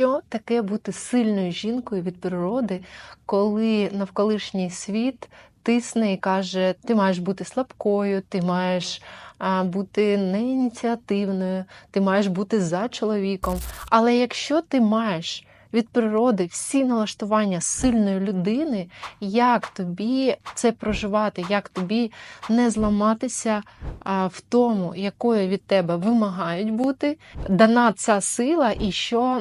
Що таке бути сильною жінкою від природи, коли навколишній світ тисне і каже, ти маєш бути слабкою, ти маєш бути неініціативною, ти маєш бути за чоловіком. Але якщо ти маєш від природи всі налаштування сильної людини, як тобі це проживати, як тобі не зламатися в тому, якою від тебе вимагають бути, дана ця сила і що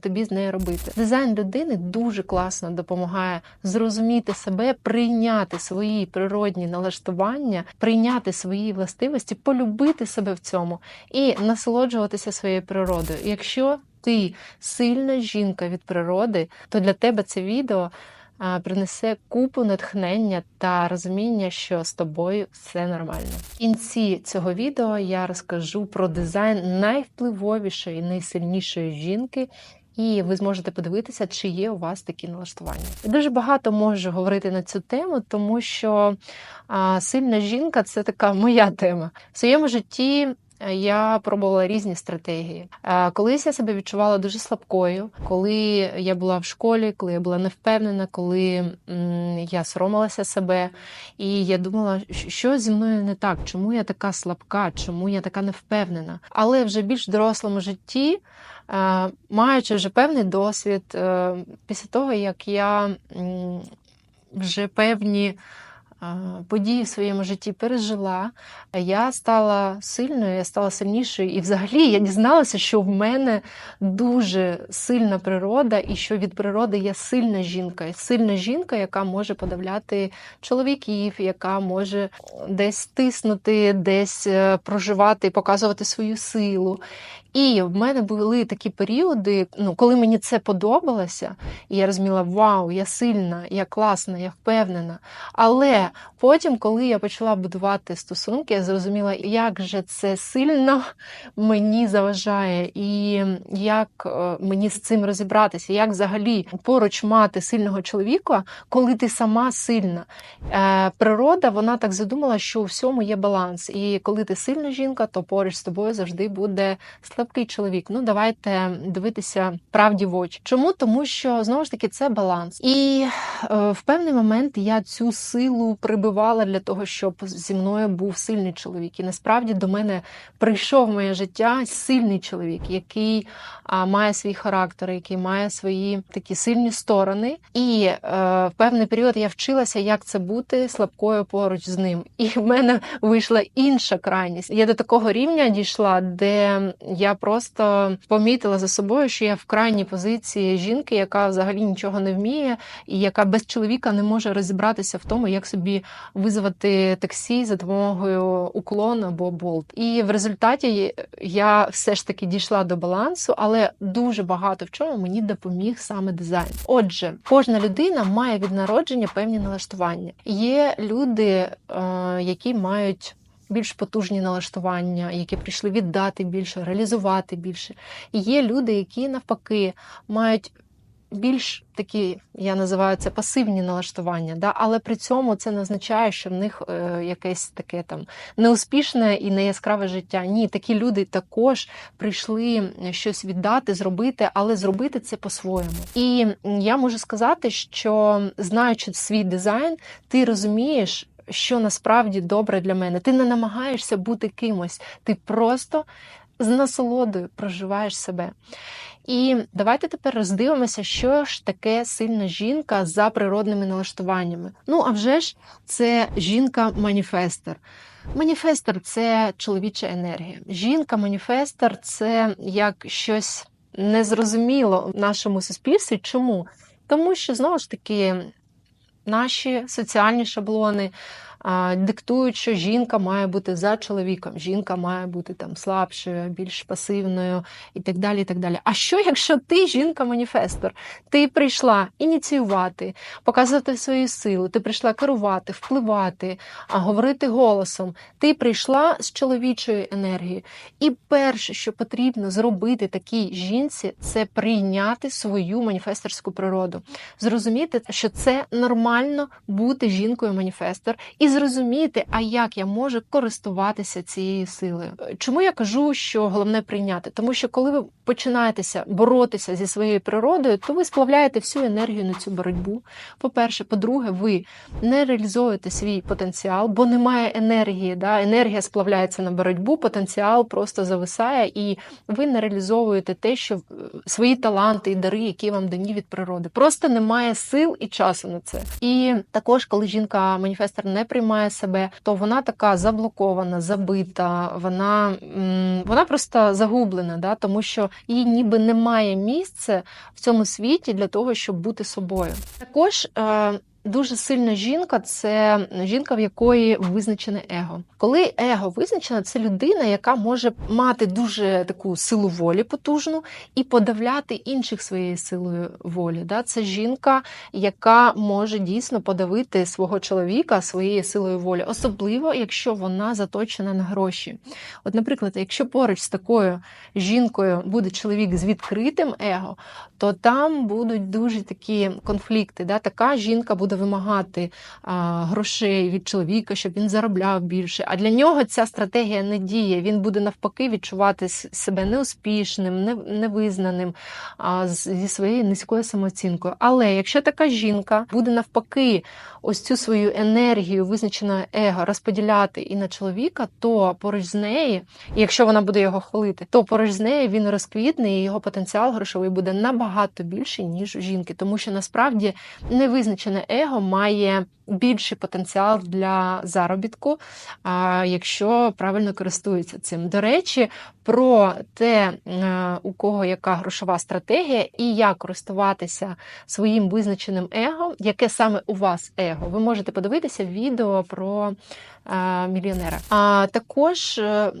тобі з нею робити. Дизайн людини дуже класно допомагає зрозуміти себе, прийняти свої природні налаштування, прийняти свої властивості, полюбити себе в цьому і насолоджуватися своєю природою. Якщо ти сильна жінка від природи, то для тебе це відео принесе купу натхнення та розуміння, що з тобою все нормально. В кінці цього відео я розкажу про дизайн найвпливовішої, найсильнішої жінки. І ви зможете подивитися, чи є у вас такі налаштування. Я дуже багато можу говорити на цю тему, тому що а, сильна жінка це така моя тема. В своєму житті я пробувала різні стратегії. Колись я себе відчувала дуже слабкою, коли я була в школі, коли я була невпевнена, коли я соромилася себе, і я думала, що зі мною не так, чому я така слабка, чому я така невпевнена. Але вже більш дорослому житті, маючи вже певний досвід, е, після того як я вже певні події в своєму житті пережила, я стала сильною, я стала сильнішою. І взагалі я дізналася, що в мене дуже сильна природа, і що від природи я сильна жінка. Сильна жінка, яка може подавляти чоловіків, яка може десь тиснути, десь е, проживати, показувати свою силу. І в мене були такі періоди, ну коли мені це подобалося, і я розуміла, вау, я сильна, я класна, я впевнена. Але потім, коли я почала будувати стосунки, я зрозуміла, як же це сильно мені заважає, і як е, мені з цим розібратися, як взагалі поруч мати сильного чоловіка, коли ти сама сильна. Е, Природа вона так задумала, що у всьому є баланс. І коли ти сильна жінка, то поруч з тобою завжди буде слабкий чоловік. Ну давайте дивитися правді в очі. Чому? Тому що знову ж таки це баланс. І е, в певний момент я цю силу прибивала для того, щоб зі мною був сильний чоловік. І насправді до мене прийшов в моє життя сильний чоловік, який а, має свій характер, який має свої такі сильні сторони. І е, в певний період я вчилася, як це бути слабкою поруч з ним. І в мене вийшла інша крайність. Я до такого рівня дійшла, де я просто помітила за собою, що я в крайній позиції жінки, яка взагалі нічого не вміє, і яка без чоловіка не може розібратися в тому, як собі визвати таксі за допомогою уклон або болт. І в результаті я все ж таки дійшла до балансу, але дуже багато в чому мені допоміг саме дизайн. Отже, кожна людина має від народження певні налаштування. Є люди, е, які мають більш потужні налаштування, які прийшли віддати більше, реалізувати більше. І є люди, які навпаки мають. Більш такі, я називаю це пасивні налаштування, да? але при цьому це не означає, що в них е, якесь таке там неуспішне і неяскраве життя. Ні, такі люди також прийшли щось віддати, зробити, але зробити це по-своєму. І я можу сказати, що знаючи свій дизайн, ти розумієш, що насправді добре для мене. Ти не намагаєшся бути кимось, ти просто з насолодою проживаєш себе. І давайте тепер роздивимося, що ж таке сильна жінка за природними налаштуваннями. Ну, а вже ж, це жінка-маніфестер. Маніфестер це чоловіча енергія. Жінка-маніфестер це як щось незрозуміло в нашому суспільстві. Чому? Тому що знову ж таки наші соціальні шаблони диктують, що жінка має бути за чоловіком, жінка має бути там слабшою, більш пасивною і так далі. і так далі. А що, якщо ти жінка-маніфестор? Ти прийшла ініціювати, показувати свою силу, ти прийшла керувати, впливати, говорити голосом. Ти прийшла з чоловічою енергією. І перше, що потрібно зробити такій жінці, це прийняти свою маніфесторську природу. Зрозуміти, що це нормально бути жінкою-маніфестор. і зрозуміти, а як я можу користуватися цією силою. Чому я кажу, що головне прийняти? Тому що коли ви починаєтеся боротися зі своєю природою, то ви сплавляєте всю енергію на цю боротьбу. По-перше, по-друге, ви не реалізуєте свій потенціал, бо немає енергії. Да? Енергія сплавляється на боротьбу, потенціал просто зависає, і ви не реалізовуєте те, що свої таланти і дари, які вам дані від природи. Просто немає сил і часу на це. І також, коли жінка-маніфестор не приймає себе, то вона така заблокована, забита, вона вона просто загублена, да? тому що їй ніби немає місця в цьому світі для того, щоб бути собою. Також е, Дуже сильна жінка це жінка, в якої визначене его. Коли его визначено, це людина, яка може мати дуже таку силу волі потужну і подавляти інших своєю силою волі. Це жінка, яка може дійсно подавити свого чоловіка своєю силою волі, особливо якщо вона заточена на гроші. От, наприклад, якщо поруч з такою жінкою буде чоловік з відкритим его, то там будуть дуже такі конфлікти. Така жінка буде буде вимагати а, грошей від чоловіка, щоб він заробляв більше. А для нього ця стратегія не діє. Він буде навпаки відчувати себе неуспішним, невизнаним а, зі своєю низькою самооцінкою. Але якщо така жінка буде навпаки ось цю свою енергію, визначене его, розподіляти і на чоловіка, то поруч з неї, і якщо вона буде його хвалити, то поруч з нею він розквітне і його потенціал грошовий буде набагато більший, ніж у жінки, тому що насправді невизначене его его має більший потенціал для заробітку, якщо правильно користується цим. До речі, про те, е, у кого яка грошова стратегія і як користуватися своїм визначеним его, яке саме у вас его, ви можете подивитися відео про мільйонера. А також е,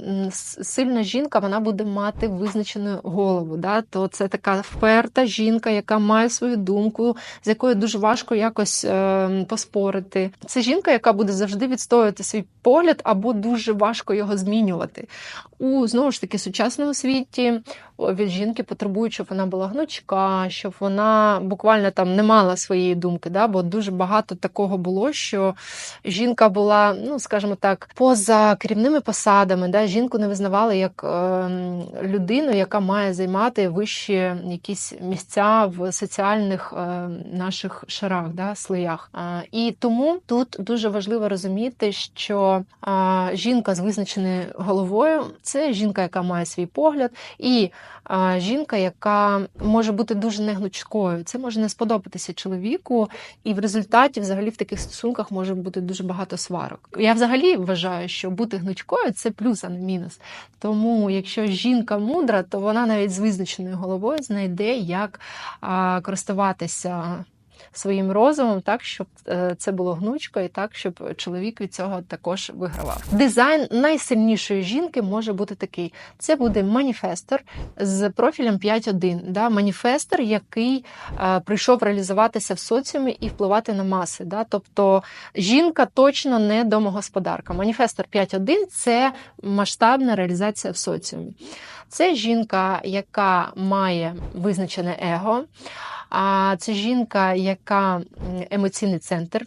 сильна жінка вона буде мати визначену голову. Да? То це така вперта жінка, яка має свою думку, з якою дуже важко якось поспорити. Це жінка, яка буде завжди відстоювати свій погляд або дуже важко його змінювати. У знову ж таки сучасному світі від жінки потребують, щоб вона була гнучка, щоб вона буквально там не мала своєї думки. Да? Бо дуже багато такого було, що жінка була, ну скажімо так, поза керівними посадами. Да? Жінку не визнавали як е, людину, яка має займати вищі якісь місця в соціальних е, наших шарах, да? слоях. Е, і тому тут дуже важливо розуміти, що е, жінка з визначеною головою це жінка, яка має свій погляд. і жінка, яка може бути дуже негнучкою. Це може не сподобатися чоловіку, і в результаті, взагалі, в таких стосунках може бути дуже багато сварок. Я взагалі вважаю, що бути гнучкою це плюс, а не мінус. Тому, якщо жінка мудра, то вона навіть з визначеною головою знайде, як користуватися своїм розумом, так щоб е, це було гнучко, і так, щоб чоловік від цього також вигравав. Дизайн найсильнішої жінки може бути такий: це буде маніфестор з профілем 5.1. Да? Маніфестор, який е, прийшов реалізуватися в соціумі і впливати на маси. Да? Тобто жінка точно не домогосподарка. Маніфестор 5.1 це масштабна реалізація в соціумі. Це жінка, яка має визначене его. А це жінка, яка емоційний центр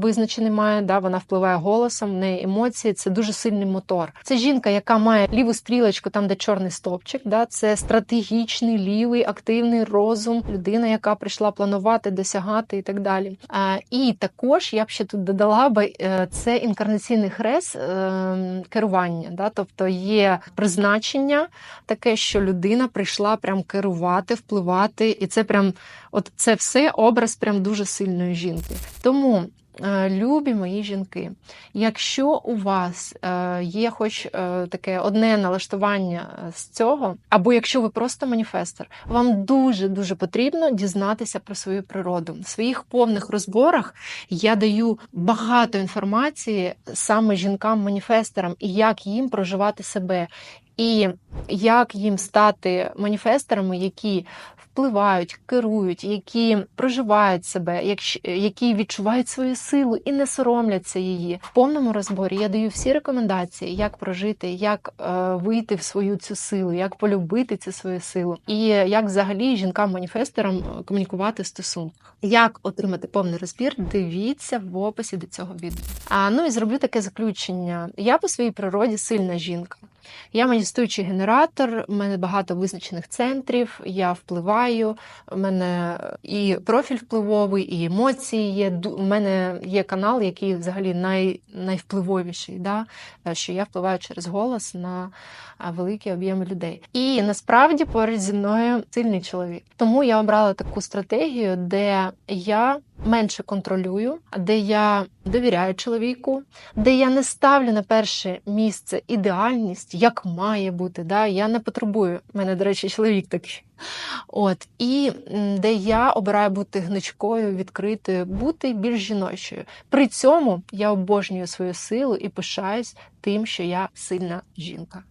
визначений має, да, вона впливає голосом, в неї емоції, це дуже сильний мотор. Це жінка, яка має ліву стрілочку, там де чорний стовпчик. Да, Це стратегічний, лівий, активний розум, людина, яка прийшла планувати, досягати і так далі. А, І також я б ще тут додала би е, це інкарнаційний хрест е, керування. Да, Тобто є призначення таке, що людина прийшла прям керувати, впливати, і це прям. От це все образ прям дуже сильної жінки. Тому. Е, любі мої жінки, якщо у вас е, є хоч е, таке одне налаштування з цього, або якщо ви просто маніфестор, вам дуже-дуже потрібно дізнатися про свою природу. В своїх повних розборах я даю багато інформації саме жінкам-маніфесторам і як їм проживати себе, і як їм стати маніфесторами, які впливають, керують, які проживають себе, які відчувають свою силу і не соромляться її. В повному розборі я даю всі рекомендації, як прожити, як е, вийти в свою цю силу, як полюбити цю свою силу, і як взагалі жінкам-маніфесторам е, комунікувати в. Як отримати повний розбір? Дивіться в описі до цього відео. А ну і зроблю таке заключення. Я по своїй природі сильна жінка. Я маніфестуючий генератор, у мене багато визначених центрів, я впливаю, у мене і профіль впливовий, і емоції є. У мене є канал, який взагалі най, найвпливовіший, да? що я впливаю через голос на великі об'єми людей. І насправді поруч зі мною сильний чоловік. Тому я обрала таку стратегію, де я менше контролюю, де я довіряю чоловіку, де я не ставлю на перше місце ідеальність, як має бути. Да? Я не потребую. У мене, до речі, чоловік такий. От і де я обираю бути гнучкою, відкритою, бути більш жіночою. При цьому я обожнюю свою силу і пишаюсь тим, що я сильна жінка.